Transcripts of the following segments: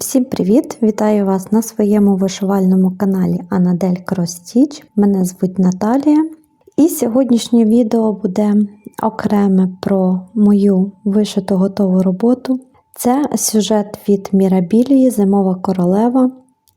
Всім привіт! Вітаю вас на своєму вишивальному каналі Анадель Кростіч. Мене звуть Наталія. І сьогоднішнє відео буде окреме про мою вишиту готову роботу. Це сюжет від Мірабілії Зимова королева.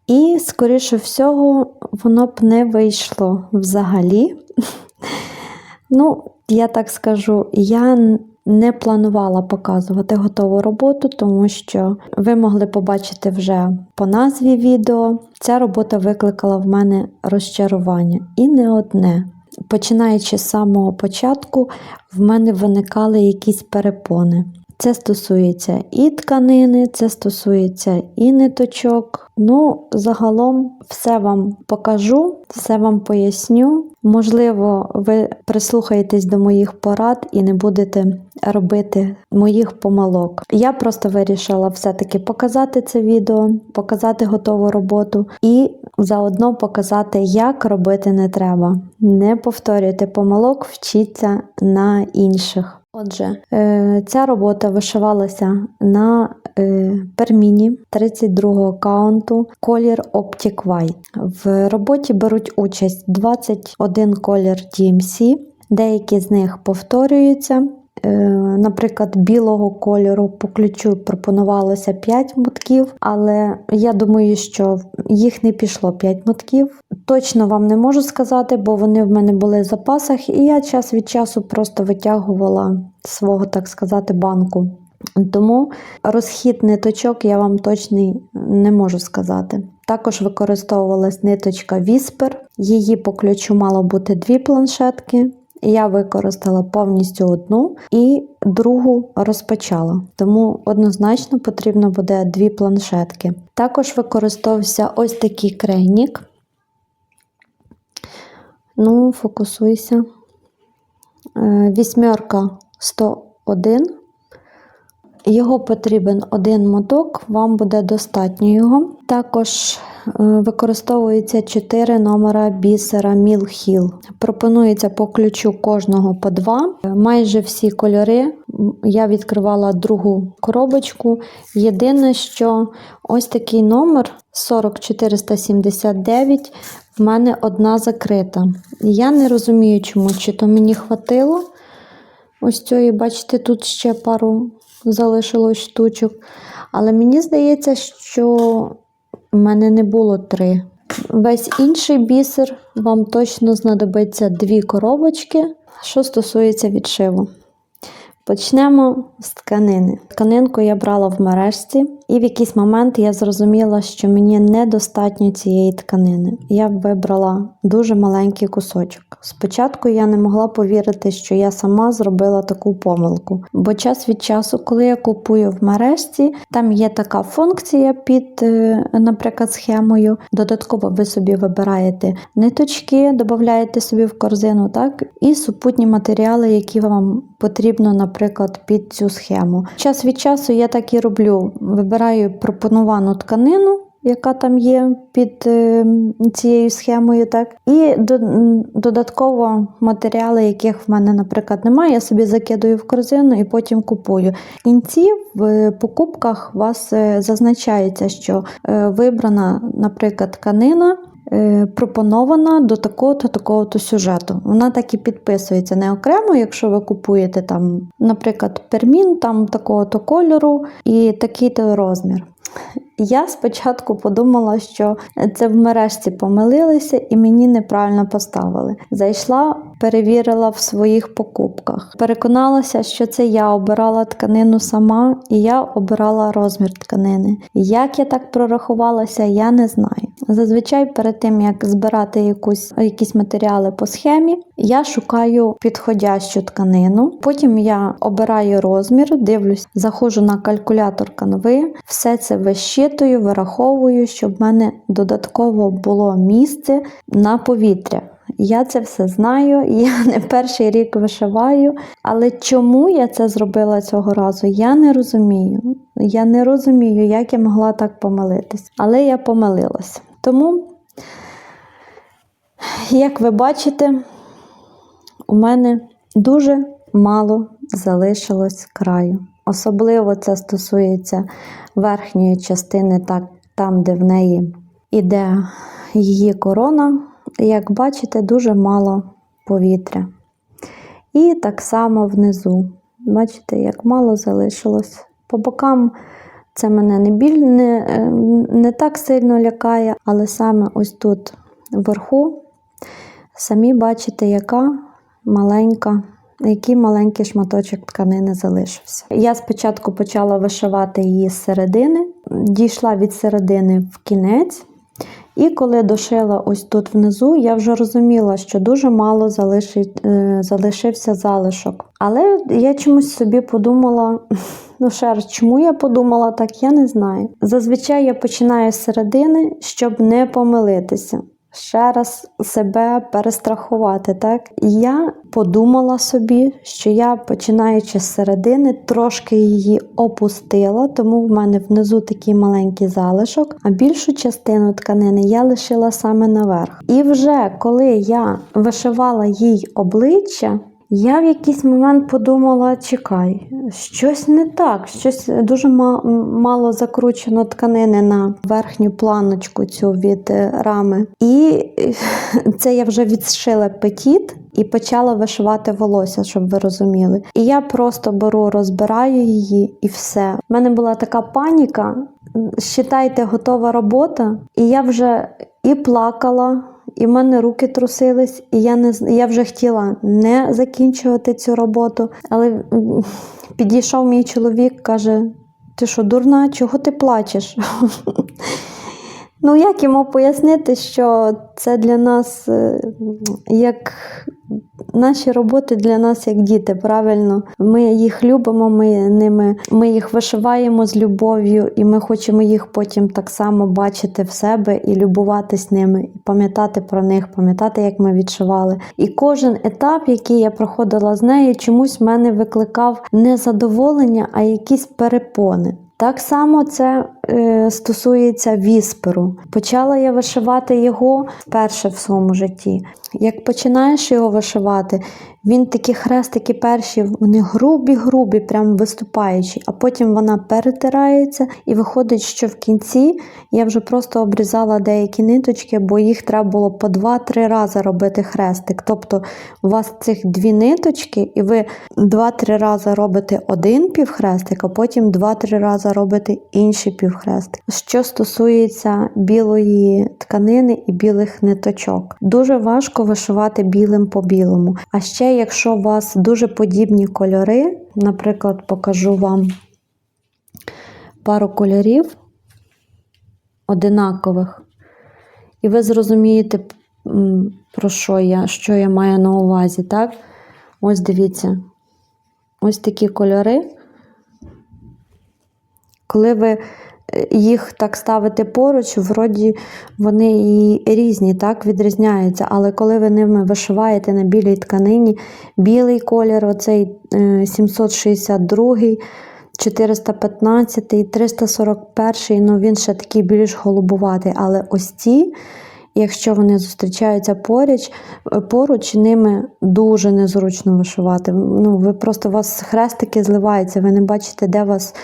І, скоріше всього, воно б не вийшло взагалі. Ну, я так скажу, я не планувала показувати готову роботу, тому що ви могли побачити вже по назві відео. Ця робота викликала в мене розчарування і не одне. Починаючи з самого початку, в мене виникали якісь перепони. Це стосується і тканини, це стосується і ниточок. Ну, загалом все вам покажу, все вам поясню. Можливо, ви прислухаєтесь до моїх порад і не будете робити моїх помилок. Я просто вирішила все-таки показати це відео, показати готову роботу і заодно показати, як робити не треба. Не повторюйте помилок, вчіться на інших. Отже, е, ця робота вишивалася на е, перміні 32-го каунту колір Optic White. В роботі беруть участь 21 колір DMC, деякі з них повторюються. Е, наприклад, білого кольору по ключу пропонувалося 5 мотків, але я думаю, що їх не пішло 5 мотків. Точно вам не можу сказати, бо вони в мене були в запасах, і я час від часу просто витягувала свого, так сказати, банку. Тому розхід ниточок я вам точний не можу сказати. Також використовувалась ниточка Whisper, її по ключу мало бути дві планшетки. Я використала повністю одну і другу розпочала, тому однозначно потрібно буде дві планшетки. Також використовувався ось такий крейнік. Ну, фокусуйся. Е, вісьмерка 101. Його потрібен один моток, вам буде достатньо його. Також е, використовується 4 номера бісера Мілхіл. Пропонується по ключу кожного по 2. Майже всі кольори. Я відкривала другу коробочку. Єдине, що ось такий номер 40479 в мене одна закрита. Я не розумію, чому, чи то мені хватило. Ось цієї, бачите, тут ще пару залишилось штучок. Але мені здається, що в мене не було три. Весь інший бісер вам точно знадобиться дві коробочки, що стосується відшиву. Почнемо з тканини. Тканинку я брала в мережці, і в якийсь момент я зрозуміла, що мені недостатньо цієї тканини. Я вибрала дуже маленький кусочок. Спочатку я не могла повірити, що я сама зробила таку помилку. Бо час від часу, коли я купую в мережці, там є така функція під, е, наприклад, схемою. Додатково ви собі вибираєте ниточки, додаєте собі в корзину, так, і супутні матеріали, які вам потрібно, наприклад, під цю схему. Час від часу я так і роблю. Вибираю пропоновану тканину яка там є під е, цією схемою, так і додатково матеріали, яких в мене, наприклад, немає, я собі закидую в корзину і потім купую. В кінці в покупках у вас е, зазначається, що е, вибрана, наприклад, тканина. Пропонована до такого-то такого-то сюжету. Вона так і підписується не окремо, якщо ви купуєте там, наприклад, пермін там такого-то кольору і такий-то розмір. Я спочатку подумала, що це в мережці помилилися і мені неправильно поставили. Зайшла, перевірила в своїх покупках. Переконалася, що це я обирала тканину сама і я обирала розмір тканини. Як я так прорахувалася, я не знаю. Зазвичай перед тим, як збирати якусь, якісь матеріали по схемі, я шукаю підходящу тканину. Потім я обираю розмір, дивлюсь, заходжу на калькулятор канви, все це вищитую, вираховую, щоб в мене додатково було місце на повітря. Я це все знаю, я не перший рік вишиваю, але чому я це зробила цього разу, я не розумію. Я не розумію, як я могла так помилитись. Але я помилилась. Тому, як ви бачите, у мене дуже мало залишилось краю. Особливо це стосується верхньої частини, так, там, де в неї іде її корона. Як бачите, дуже мало повітря. І так само внизу. Бачите, як мало залишилось. По бокам це мене не, біль, не, е, не так сильно лякає, але саме ось тут вверху самі бачите, яка маленька, який маленький шматочок тканини залишився. Я спочатку почала вишивати її з середини, дійшла від середини в кінець. І коли дошила ось тут внизу, я вже розуміла, що дуже мало залишить, е, залишився залишок. Але я чомусь собі подумала, ну ще раз, чому я подумала так, я не знаю. Зазвичай я починаю з середини, щоб не помилитися. Ще раз себе перестрахувати, так? І я подумала собі, що я, починаючи з середини, трошки її опустила, тому в мене внизу такий маленький залишок, а більшу частину тканини я лишила саме наверх. І вже коли я вишивала їй обличчя, я в якийсь момент подумала: чекай, щось не так, щось дуже ма- мало закручено тканини на верхню планочку цю від е, рами. І це я вже відшила петіт. І почала вишивати волосся, щоб ви розуміли. І я просто беру, розбираю її, і все. У мене була така паніка. Считайте, готова робота, і я вже і плакала, і в мене руки трусились, і я не я вже хотіла не закінчувати цю роботу. Але підійшов мій чоловік, каже: Ти що, дурна, чого ти плачеш? Ну, як йому пояснити, що це для нас е, як наші роботи для нас як діти, правильно? Ми їх любимо, ми ними, ми їх вишиваємо з любов'ю, і ми хочемо їх потім так само бачити в себе і любуватись ними, і пам'ятати про них, пам'ятати, як ми відшивали. І кожен етап, який я проходила з нею, чомусь в мене викликав не задоволення, а якісь перепони. Так само це стосується вісперу. Почала я вишивати його вперше в своєму житті. Як починаєш його вишивати, він такі хрестики перші, вони грубі-грубі, прям виступаючі, а потім вона перетирається і виходить, що в кінці я вже просто обрізала деякі ниточки, бо їх треба було по 2-3 рази робити хрестик. Тобто у вас цих дві ниточки, і ви 2-3 рази робите один півхрестик, а потім 2-3 рази робите інший півхрестик. Що стосується білої тканини і білих ниточок, дуже важко вишивати білим по білому. А ще, якщо у вас дуже подібні кольори, наприклад, покажу вам пару кольорів одинакових, і ви зрозумієте, про що я, що я маю на увазі, так? Ось дивіться. Ось такі кольори. Коли ви їх так ставите поруч, вроді вони і різні, так, відрізняються. Але коли ви ними вишиваєте на білій тканині, білий колір, оцей е, 762, 415, 341, ну він ще такий більш голубуватий. Але ось ці, якщо вони зустрічаються поруч, поруч ними дуже незручно вишивати. Ну, ви просто у вас хрестики зливаються, ви не бачите, де вас.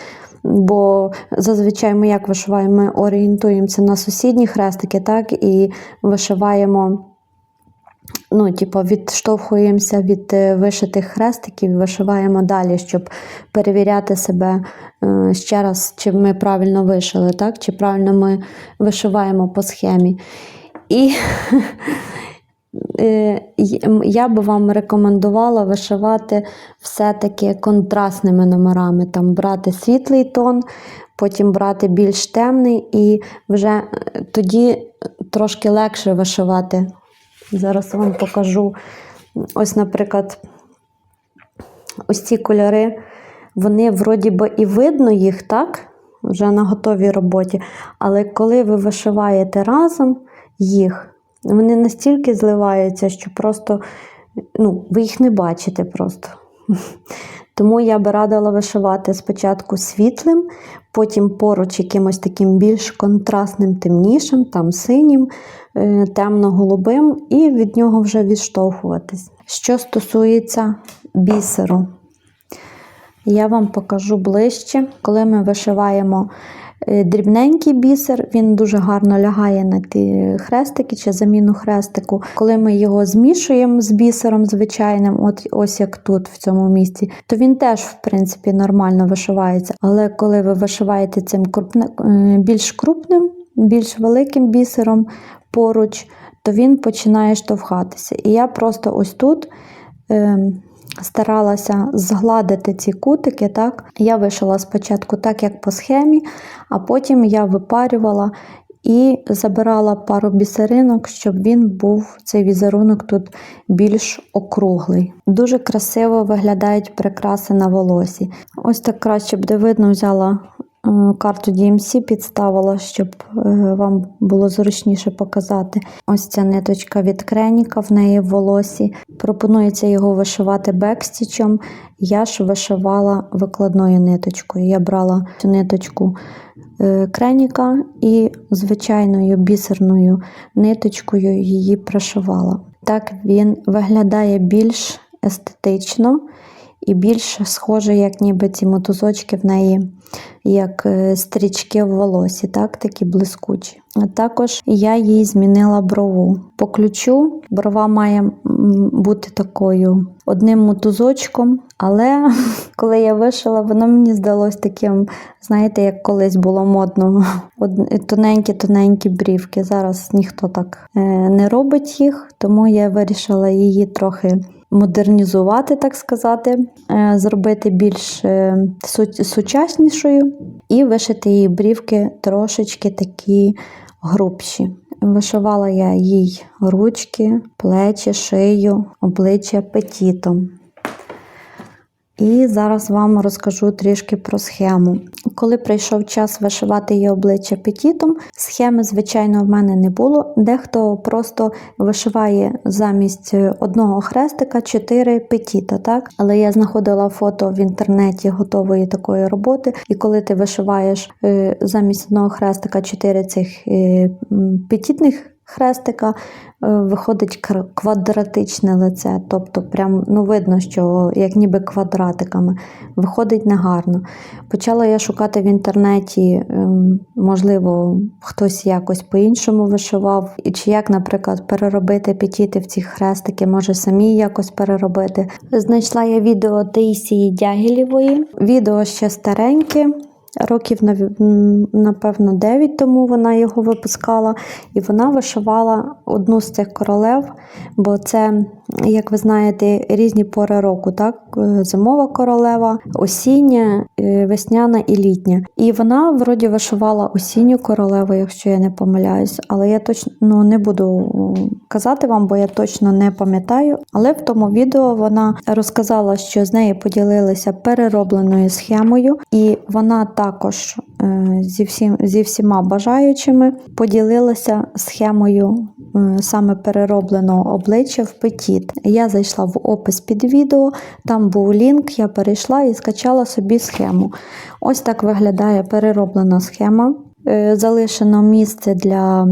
Бо зазвичай ми як вишиваємо, ми орієнтуємося на сусідні хрестики, так, і вишиваємо, ну, типу, відштовхуємося від е, вишитих хрестиків вишиваємо далі, щоб перевіряти себе е, ще раз, чи ми правильно вишили, так, чи правильно ми вишиваємо по схемі. І я би вам рекомендувала вишивати все-таки контрастними номерами. Там брати світлий тон, потім брати більш темний, і вже е, тоді трошки легше вишивати. Зараз вам покажу. Ось, наприклад, ось ці кольори, вони вроді би і видно їх, так? Вже на готовій роботі. Але коли ви вишиваєте разом їх, вони настільки зливаються, що просто ну, ви їх не бачите просто. Тому я би радила вишивати спочатку світлим, потім поруч якимось таким більш контрастним, темнішим, там синім, е, темно-голубим, і від нього вже відштовхуватись. Що стосується бісеру, Я вам покажу ближче, коли ми вишиваємо дрібненький бісер, він дуже гарно лягає на ті хрестики чи заміну хрестику. Коли ми його змішуємо з бісером звичайним, от ось як тут в цьому місці, то він теж, в принципі, нормально вишивається. Але коли ви вишиваєте цим крупне, е, більш крупним, більш великим бісером поруч, то він починає штовхатися. І я просто ось тут. Старалася згладити ці кутики. Так? Я вишила спочатку так, як по схемі, а потім я випарювала і забирала пару бісеринок, щоб він був цей візерунок тут більш округлий. Дуже красиво виглядають прикраси на волосі. Ось так краще буде видно, взяла карту DMC, підставила, щоб е, вам було зручніше показати. Ось ця ниточка від креніка в неї в волосі. Пропонується його вишивати бекстічем. Я ж вишивала викладною ниточкою. Я брала цю ниточку е, креніка і звичайною бісерною ниточкою її пришивала. Так він виглядає більш естетично і більш схоже, як ніби ці мотузочки в неї, як е, стрічки в волосі, так, такі блискучі. А також я їй змінила брову. По ключу брова має бути такою одним мотузочком, але коли я вишила, воно мені здалось таким, знаєте, як колись було модно. Тоненькі-тоненькі брівки. Зараз ніхто так е, не робить їх, тому я вирішила її трохи модернізувати, так сказати, е, зробити більш е, сучаснішою і вишити її брівки трошечки такі грубші. Вишивала я їй ручки, плечі, шию, обличчя петітом. І зараз вам розкажу трішки про схему. Коли прийшов час вишивати її обличчя петітом, схеми, звичайно, в мене не було. Дехто просто вишиває замість одного хрестика 4 петіта, так? Але я знаходила фото в інтернеті готової такої роботи, і коли ти вишиваєш е, замість одного хрестика 4 цих е, петітних хрестика, е, виходить квадратичне лице. Тобто, прям ну, видно, що як ніби квадратиками. Виходить негарно. Почала я шукати в інтернеті, ем, можливо, хтось якось по-іншому вишивав, і чи як, наприклад, переробити петіти в ці хрестики, може самі якось переробити. Знайшла я відео Таїсії Дягілєвої. Відео ще стареньке. Років, напевно, 9 тому вона його випускала, і вона вишивала одну з цих королев, бо це, як ви знаєте, різні пори року, так? Е, Зимова королева, осіння, е, весняна і літня. І вона вроді вишивала осінню королеву, якщо я не помиляюсь, але я точно ну, не буду казати вам, бо я точно не пам'ятаю. Але в тому відео вона розказала, що з нею поділилися переробленою схемою, і вона також е, зі, всім, зі всіма бажаючими поділилася схемою е, саме переробленого обличчя в петіт. Я зайшла в опис під відео, там був лінк, я перейшла і скачала собі схему. Ось так виглядає перероблена схема. Е, Залишено місце для,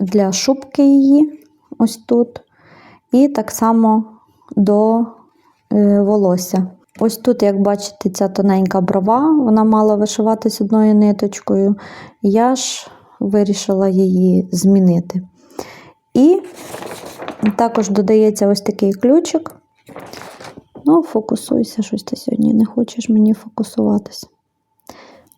для шубки її, ось тут. І так само до волосся. Ось тут, як бачите, ця тоненька брова, вона мала вишиватись одною ниточкою. Я ж вирішила її змінити. І також додається ось такий ключик. Ну, фокусуйся, щось ти сьогодні не хочеш мені фокусуватися.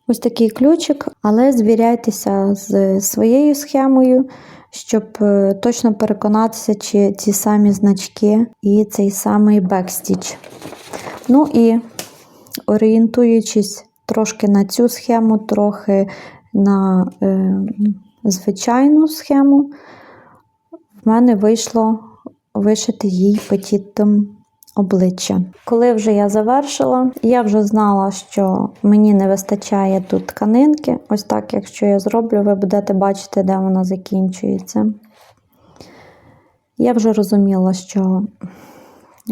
Ось такий ключик, але звіряйтеся з своєю схемою, щоб е, точно переконатися, чи ці самі значки і цей самий бекстіч. Ну і орієнтуючись трошки на цю схему, трохи на е, звичайну схему, в мене вийшло вишити їй петітом обличчя. Коли вже я завершила, я вже знала, що мені не вистачає тут тканинки. Ось так, якщо я зроблю, ви будете бачити, де вона закінчується. Я вже розуміла, що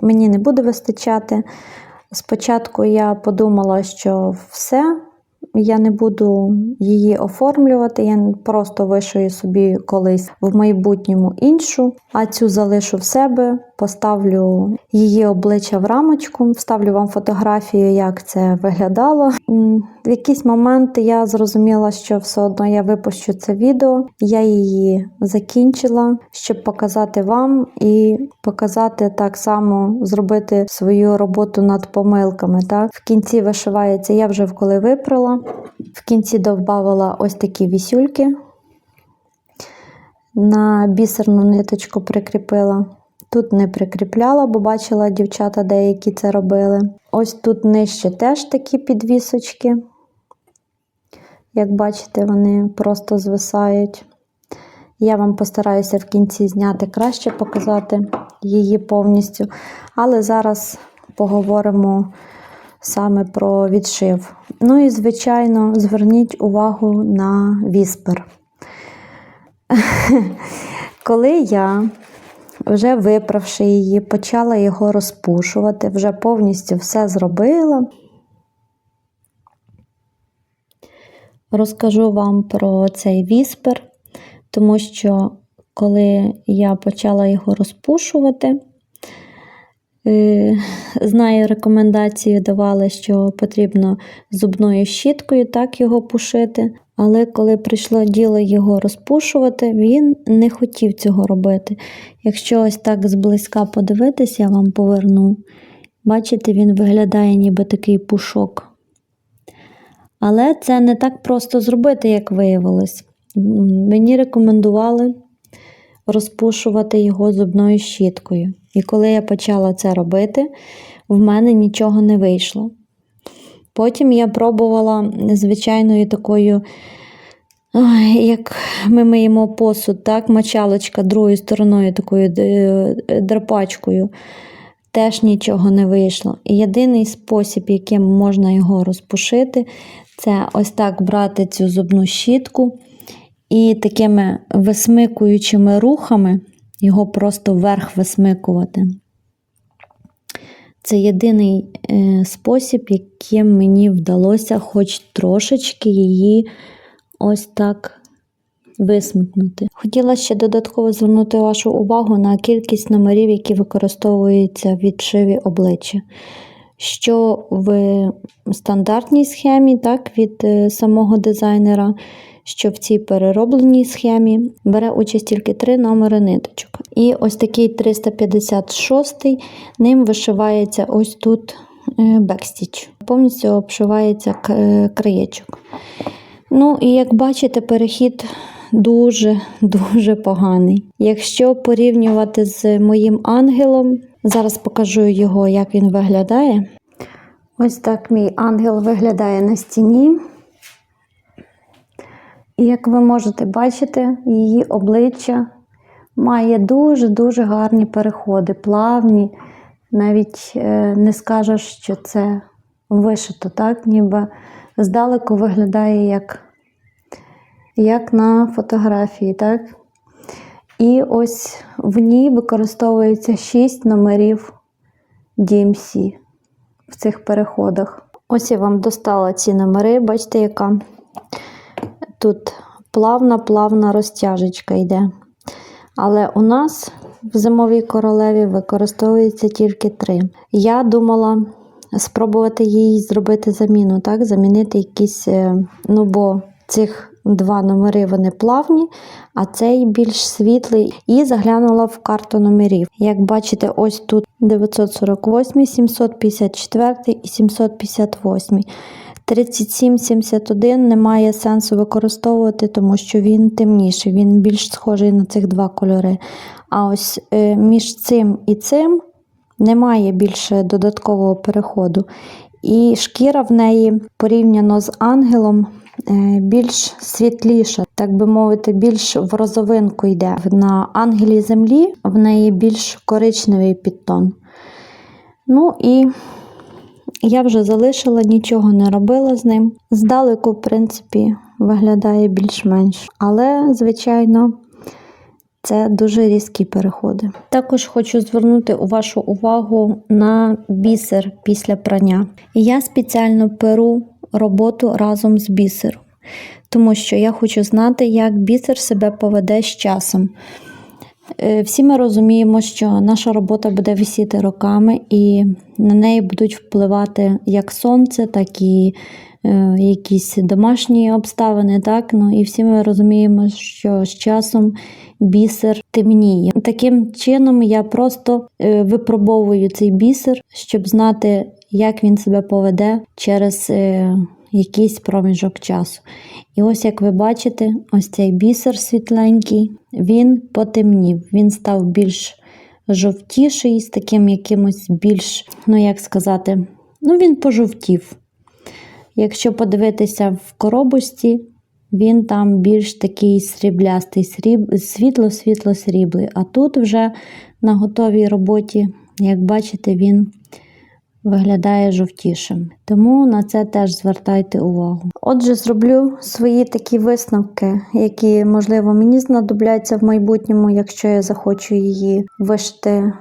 мені не буде вистачати. Спочатку я подумала, що все, я не буду її оформлювати, я просто вишию собі колись в майбутньому іншу, а цю залишу в себе, поставлю її обличчя в рамочку, вставлю вам фотографію, як це виглядало. В якийсь момент я зрозуміла, що все одно я випущу це відео. Я її закінчила, щоб показати вам і показати так само, зробити свою роботу над помилками. Так? В кінці вишивається, я вже коли випрала. В кінці додавала ось такі вісюльки. На бісерну ниточку прикріпила. Тут не прикріпляла, бо бачила дівчата деякі це робили. Ось тут нижче теж такі підвісочки. Як бачите, вони просто звисають. Я вам постараюся в кінці зняти краще, показати її повністю. Але зараз поговоримо саме про відшив. Ну і, звичайно, зверніть увагу на віспер. Коли я, вже виправши її, почала його розпушувати, вже повністю все зробила. Розкажу вам про цей віспер, тому що коли я почала його розпушувати, е, знаю, рекомендації давали, що потрібно зубною щіткою так його пушити. Але коли прийшло діло його розпушувати, він не хотів цього робити. Якщо ось так зблизька подивитись, я вам поверну. Бачите, він виглядає ніби такий пушок. Але це не так просто зробити, як виявилось. Мені рекомендували розпушувати його зубною щіткою. І коли я почала це робити, в мене нічого не вийшло. Потім я пробувала звичайною такою, як ми миємо посуд, так, мочалочка другою стороною, такою е, драпачкою. Теж нічого не вийшло. І єдиний спосіб, яким можна його розпушити, це ось так брати цю зубну щітку і такими висмикуючими рухами його просто вверх висмикувати. Це єдиний е, спосіб, яким мені вдалося хоч трошечки її ось так висмикнути. Хотіла ще додатково звернути вашу увагу на кількість номерів, які використовуються в відшиві обличчя. Що в стандартній схемі, так, від е, самого дизайнера, що в цій переробленій схемі бере участь тільки три номери ниточок. І ось такий 356 ним вишивається ось тут е, бекстіч. Повністю обшивається е, краєчок. Ну, і як бачите, перехід дуже-дуже поганий. Якщо порівнювати з моїм ангелом, зараз покажу його, як він виглядає. Ось так мій ангел виглядає на стіні. І як ви можете бачити, її обличчя має дуже-дуже гарні переходи, плавні. Навіть е, не скажеш, що це вишито, так? ніби здалеку виглядає як, як на фотографії. так? І ось в ній використовується 6 номерів DMC в цих переходах. Ось я вам достала ці номери, бачите, яка тут плавна-плавна розтяжечка йде. Але у нас в зимовій королеві використовується тільки три. Я думала спробувати їй зробити заміну, так? замінити якісь, е, ну бо цих два номери вони плавні, а цей більш світлий. І заглянула в карту номерів. Як бачите, ось тут 948, 754 і 758. 3771 немає сенсу використовувати, тому що він темніший, він більш схожий на цих два кольори. А ось е, між цим і цим немає більше додаткового переходу. І шкіра в неї порівняно з ангелом е, більш світліша, так би мовити, більш в розовинку йде. На ангелі землі в неї більш коричневий підтон. Ну і я вже залишила, нічого не робила з ним. Здалеку, в принципі, виглядає більш-менш. Але, звичайно, це дуже різкі переходи. Також хочу звернути вашу увагу на бісер після прання. Я спеціально перу роботу разом з бісером, тому що я хочу знати, як бісер себе поведе з часом. Е, Всі ми розуміємо, що наша робота буде висіти роками, і на неї будуть впливати як сонце, так і е, якісь домашні обставини. Так? Ну, і всі ми розуміємо, що з часом бісер темніє. Таким чином, я просто е, випробовую цей бісер, щоб знати, як він себе поведе через якийсь проміжок часу. І ось як ви бачите, ось цей бісер світленький, він потемнів, він став більш жовтіший, з таким якимось більш, ну як сказати, ну він пожовтів. Якщо подивитися в коробочці, він там більш такий сріблястий, сріб... світло-світло-сріблий. А тут вже на готовій роботі, як бачите, він виглядає жовтішим. Тому на це теж звертайте увагу. Отже, зроблю свої такі висновки, які, можливо, мені знадобляться в майбутньому, якщо я захочу її вишити е,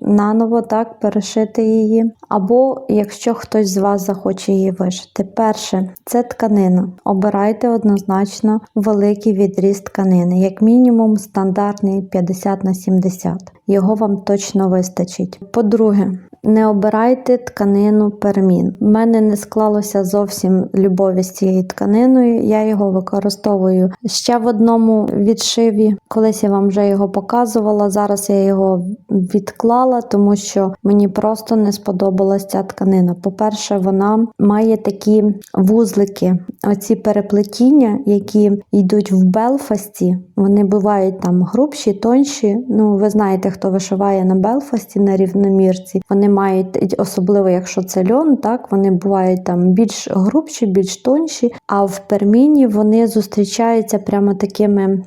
наново, так, перешити її. Або якщо хтось з вас захоче її вишити. Перше, це тканина. Обирайте однозначно великий відріз тканини, як мінімум стандартний 50 на 70. Його вам точно вистачить. По-друге, не обирайте тканину пермін. У мене не склалося зовсім любові з цією тканиною. Я його використовую ще в одному відшиві. Колись я вам вже його показувала. Зараз я його відклала, тому що мені просто не сподобалася ця тканина. По-перше, вона має такі вузлики, оці переплетіння, які йдуть в Белфасті. Вони бувають там грубші, тонші. Ну, ви знаєте, хто вишиває на Белфасті на рівномірці. Вони мають, особливо якщо це льон, так вони бувають там більш грубші, більш тонші. А в перміні вони зустрічаються прямо такими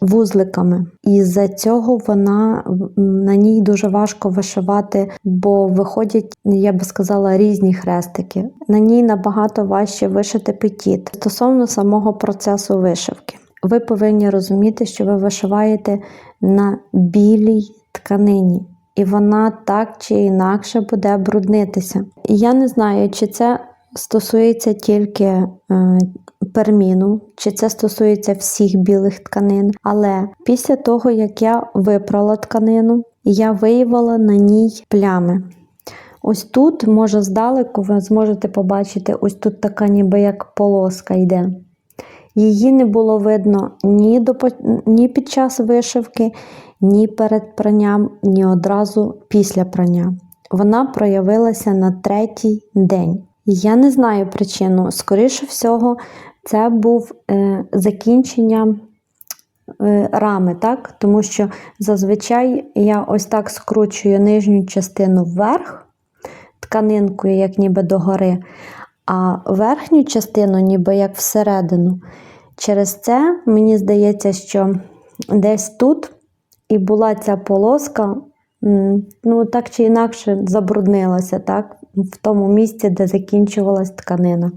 вузликами. І з-за цього вона на ній дуже важко вишивати, бо виходять, я би сказала, різні хрестики. На ній набагато важче вишити петіт стосовно самого процесу вишивки. Ви повинні розуміти, що ви вишиваєте на білій тканині, і вона так чи інакше буде бруднитися. Я не знаю, чи це стосується тільки е, перміну, чи це стосується всіх білих тканин. Але після того, як я випрала тканину, я виявила на ній плями. Ось тут, може, здалеку, ви зможете побачити, ось тут така ніби як полоска йде. Її не було видно ні, до, ні під час вишивки, ні перед пранням, ні одразу після прання. Вона проявилася на третій день. Я не знаю причину. Скоріше всього, це був е, закінчення е, рами, так? тому що зазвичай я ось так скручую нижню частину вверх, тканинкою, як ніби догори, а верхню частину, ніби як всередину. Через це мені здається, що десь тут і була ця полоска, ну так чи інакше забруднилася, так? в тому місці, де закінчувалась тканина,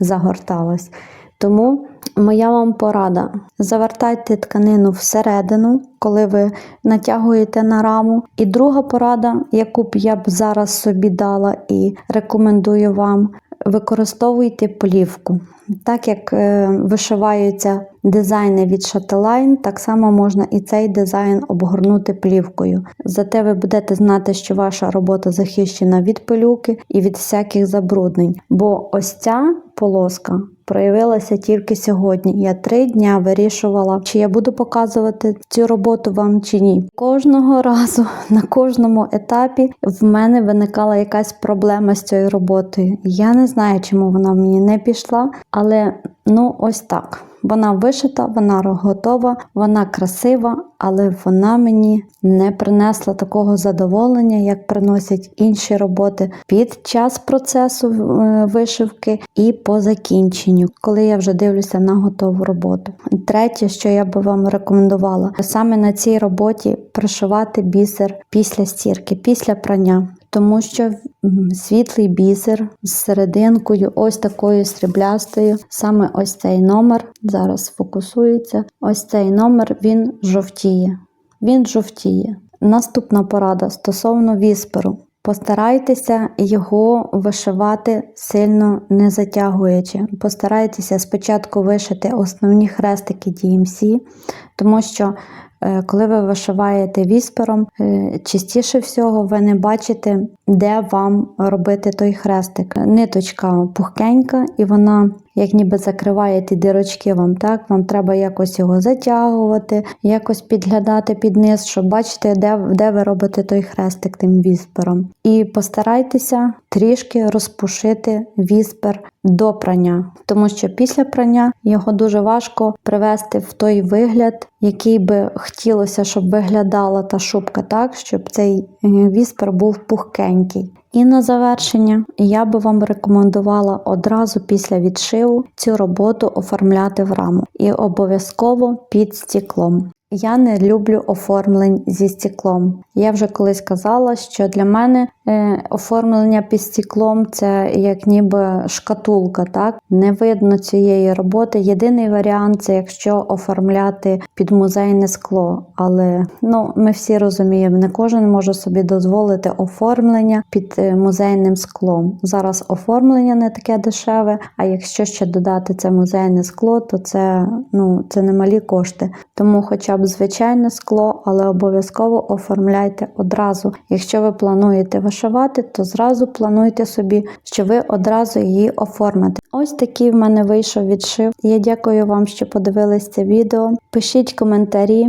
загорталась. Тому моя вам порада: завертайте тканину всередину, коли ви натягуєте на раму. І друга порада, яку б я б зараз собі дала і рекомендую вам, використовуйте плівку. Так як е, вишиваються дизайни від Shutterline, так само можна і цей дизайн обгорнути плівкою. Зате ви будете знати, що ваша робота захищена від пилюки і від всяких забруднень. Бо ось ця полоска проявилася тільки сьогодні. Я три дня вирішувала, чи я буду показувати цю роботу вам чи ні. Кожного разу на кожному етапі в мене виникала якась проблема з цією роботою. Я не знаю, чому вона мені не пішла, але ну ось так. Вона вишита, вона готова, вона красива, але вона мені не принесла такого задоволення, як приносять інші роботи під час процесу е, вишивки і по закінченню, коли я вже дивлюся на готову роботу. Третє, що я би вам рекомендувала, саме на цій роботі пришивати бісер після стірки, після прання. Тому що світлий бісер з серединкою, ось такою сріблястою, саме ось цей номер зараз фокусується. Ось цей номер він жовтіє. Він жовтіє. Наступна порада стосовно вісперу. Постарайтеся його вишивати сильно не затягуючи. Постарайтеся спочатку вишити основні хрестики DMC, тому що коли ви вишиваєте віспером, е, частіше всього ви не бачите, де вам робити той хрестик. Ниточка пухкенька, і вона як ніби закриває ті дирочки вам, так? Вам треба якось його затягувати, якось підглядати під низ, щоб бачити, де, де ви робите той хрестик тим віспером. І постарайтеся трішки розпушити віспер до прання, тому що після прання його дуже важко привести в той вигляд, який би хотілося, щоб виглядала та шубка так, щоб цей е, віспер був пухкенький. І на завершення я би вам рекомендувала одразу після відшиву цю роботу оформляти в раму і обов'язково під стеклом. Я не люблю оформлень зі стеклом. Я вже колись казала, що для мене е, оформлення під стеклом це як ніби шкатулка, так не видно цієї роботи. Єдиний варіант це якщо оформляти під музейне скло. Але ну ми всі розуміємо, не кожен може собі дозволити оформлення під е, музейним склом. Зараз оформлення не таке дешеве. А якщо ще додати це музейне скло, то це ну це немалі кошти. Тому, хоча б звичайне скло, але обов'язково оформляйте одразу. Якщо ви плануєте вишивати, то зразу плануйте собі, що ви одразу її оформите. Ось такий в мене вийшов відшив. Я дякую вам, що подивились це відео. Пишіть коментарі,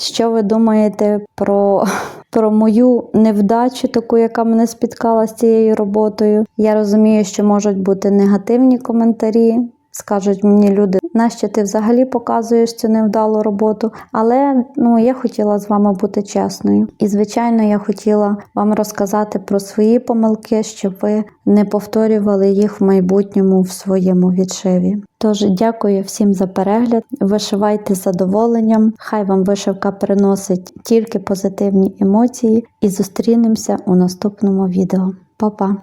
що ви думаєте про, про мою невдачу, таку, яка мене спіткала з цією роботою. Я розумію, що можуть бути негативні коментарі. Скажуть мені люди, нащо ти взагалі показуєш цю невдалу роботу? Але ну я хотіла з вами бути чесною. І, звичайно, я хотіла вам розказати про свої помилки, щоб ви не повторювали їх в майбутньому в своєму відшиві. Тож дякую всім за перегляд. Вишивайте задоволенням. Хай вам вишивка приносить тільки позитивні емоції, і зустрінемося у наступному відео. Па-па!